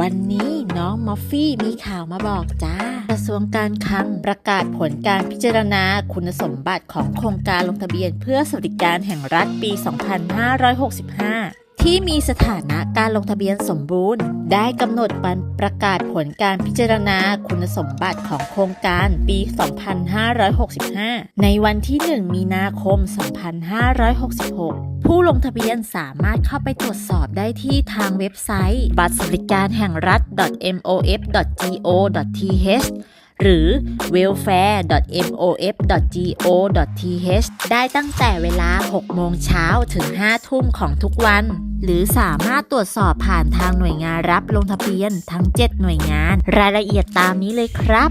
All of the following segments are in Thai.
วันนี้น้องมอฟฟี่มีข่าวมาบอกจ้า กระทรวงการคลังประกาศผลการพิจารณาคุณสมบัติของโครงการลงทะเบียนเพื่อสวัสดิการแห่งรัฐปี 2565 ที่มีสถานะการลงทะเบียนสมบูรณ์ ได้กำหนดวันประกาศผลการพิจารณาคุณสมบัติของโครงการปี 2565 ในวันที่ 1 มีนาคม 2566ผู้ลงทะเบียนสามารถเข้าไปตรวจสอบได้ที่ทางเว็บไซต์ บัตรสวัสดิการแห่งรัฐ mof.go.th หรือ welfare.mof.go.th ได้ตั้งแต่เวลา 6 โมงเช้าถึง 5 ทุ่มของทุกวันหรือสามารถตรวจสอบผ่านทางหน่วยงานรับลงทะเบียนทั้ง 7 หน่วยงาน รายละเอียดตามนี้เลยครับ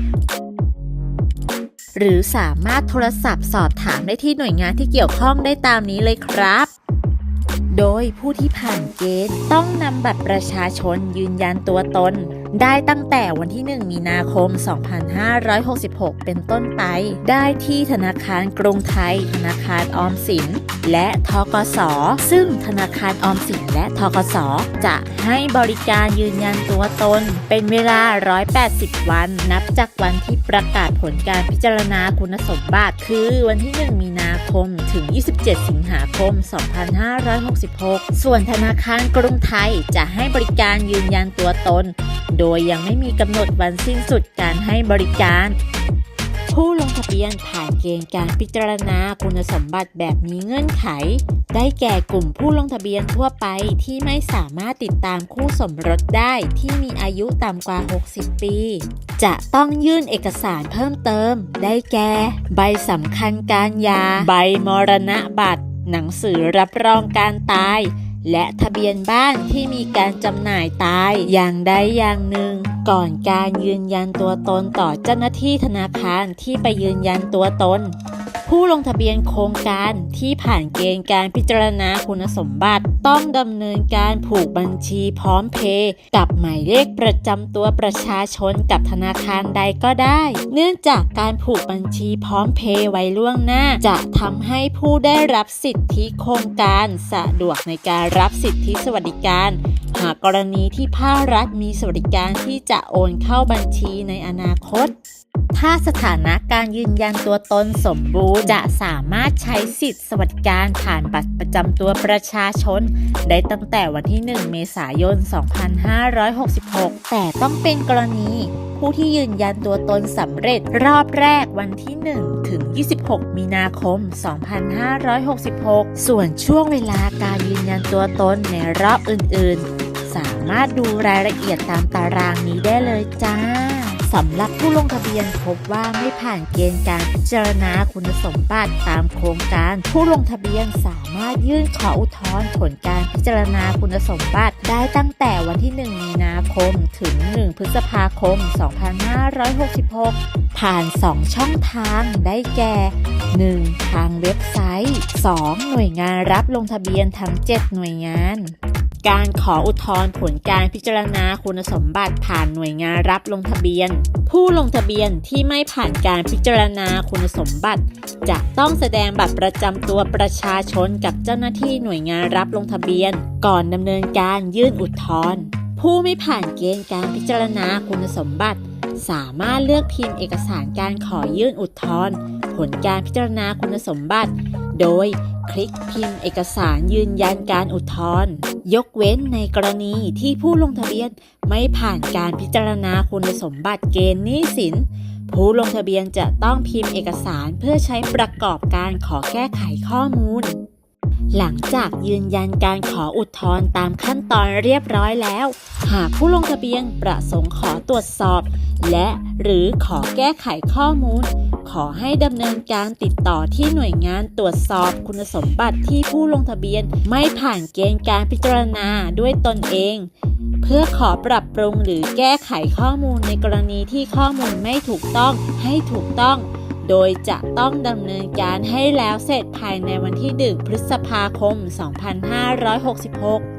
หรือสามารถโทรศัพท์สอบถามได้ที่หน่วยงานที่เกี่ยวข้องได้ตามนี้เลยครับ โดยผู้ที่ผ่านเกณฑ์ต้องนำบัตรประชาชนยืนยันตัวตน ได้ตั้งแต่วันที่ 1 มีนาคม 2566 เป็นต้นไป ได้ที่ธนาคารกรุงไทย ธนาคารออมสิน และทกส ซึ่งธนาคารออมสินและทกส จะให้บริการยืนยันตัวตน เป็นเวลา 180 วัน นับจากวันที่ประกาศผลการพิจารณาคุณสมบัติ คือวันที่ 1 มีนาคม ถึง 27 สิงหาคม 2566 ส่วนธนาคารกรุงไทยจะให้บริการยืนยันตัวตน โดยยังไม่มีกำหนดวันสิ้นสุดการให้บริการ ผู้ลงทะเบียนผ่านเกณฑ์การพิจารณาคุณสมบัติแบบมีเงื่อนไข ได้แก่กลุ่มผู้ลงทะเบียนทั่วไปที่ไม่สามารถติดตามคู่สมรสได้ที่มีอายุต่ำกว่า 60 ปี จะต้องยื่นเอกสารเพิ่มเติม ได้แก่ ใบสำคัญการยา ใบมรณะบัตรหนังสือรับรองการตาย และทะเบียนบ้านที่มีการจำหน่ายตายอย่างใดอย่างหนึ่ง ก่อนการยืนยันตัวตนต่อเจ้าหน้าที่ธนาคารที่ไปยืนยันตัวตน ผู้ลงทะเบียนโครงการที่ผ่านเกณฑ์การพิจารณาคุณสมบัติ ต้องดำเนินการผูกบัญชีพร้อมเพย์กับหมายเลขประจำตัวประชาชนกับธนาคารใดก็ได้ เนื่องจากการผูกบัญชีพร้อมเพย์ไว้ล่วงหน้า จะทำให้ผู้ได้รับสิทธิโครงการสะดวกในการรับสิทธิสวัสดิการหากกรณีที่ภาครัฐมีสวัสดิการที่จะโอนเข้าบัญชีในอนาคต ถ้าสถานะการยืนยันตัวตนสมบูรณ์จะสามารถใช้สิทธิสวัสดิการผ่านบัตรประจำตัวประชาชน ได้ตั้งแต่วันที่ 1 เมษายน 2566 แต่ต้องเป็นกรณีผู้ที่ยืนยันตัวตนสำเร็จรอบแรกวันที่ 1 ถึง 26 มีนาคม 2566 ส่วนช่วงเวลาการยืนยันตัวตนในรอบอื่นๆ สามารถดูรายละเอียดตามตารางนี้ได้เลยจ้า สำหรับผู้ลงทะเบียนพบว่าไม่ผ่านเกณฑ์การพิจารณาคุณสมบัติตามโครงการ ผู้ลงทะเบียนสามารถยื่นขออุทธรณ์ผลการพิจารณาคุณสมบัติได้ตั้งแต่วันที่ 1 มีนาคม ถึง 1 พฤษภาคม 2566 ผ่าน 2 ช่องทางได้แก่ 1. ทางเว็บไซต์ 2. หน่วยงานรับลงทะเบียนทั้ง 7 หน่วยงาน การขออุทธรณ์ผลการพิจารณาคุณสมบัติผ่านหน่วยงานรับลงทะเบียน ผู้ลงทะเบียนที่ไม่ผ่านการพิจารณาคุณสมบัติ จะต้องแสดงบัตรประจำตัวประชาชนกับเจ้าหน้าที่หน่วยงานรับลงทะเบียน ก่อนดำเนินการยื่นอุทธรณ์ผู้ไม่ผ่านเกณฑ์การพิจารณาคุณสมบัติ สามารถเลือกพิมพ์เอกสารการขอยื่นอุทธรณ์ผลการพิจารณาคุณสมบัติ โดย คลิกพิมพ์เอกสารยืนยันการอุทธรณ์ยกเว้นในกรณีที่ผู้ลงทะเบียนไม่ผ่านการพิจารณาคุณสมบัติเกณฑ์หนี้สิน ผู้ลงทะเบียนจะต้องพิมพ์เอกสารเพื่อใช้ประกอบการขอแก้ไขข้อมูล หลังจากยืนยันการขออุทธรณ์ตามขั้นตอนเรียบร้อยแล้ว หากผู้ลงทะเบียนประสงค์ขอตรวจสอบ และหรือขอแก้ไขข้อมูล ขอให้ดำเนินการติดต่อที่หน่วยงานตรวจสอบคุณสมบัติที่ผู้ลงทะเบียนไม่ผ่านเกณฑ์การพิจารณาด้วยตนเอง เพื่อขอปรับปรุงหรือแก้ไขข้อมูลในกรณีที่ข้อมูลไม่ถูกต้องให้ถูกต้อง โดยจะต้องดำเนินการให้แล้วเสร็จภายในวันที่ 1 พฤษภาคม 2566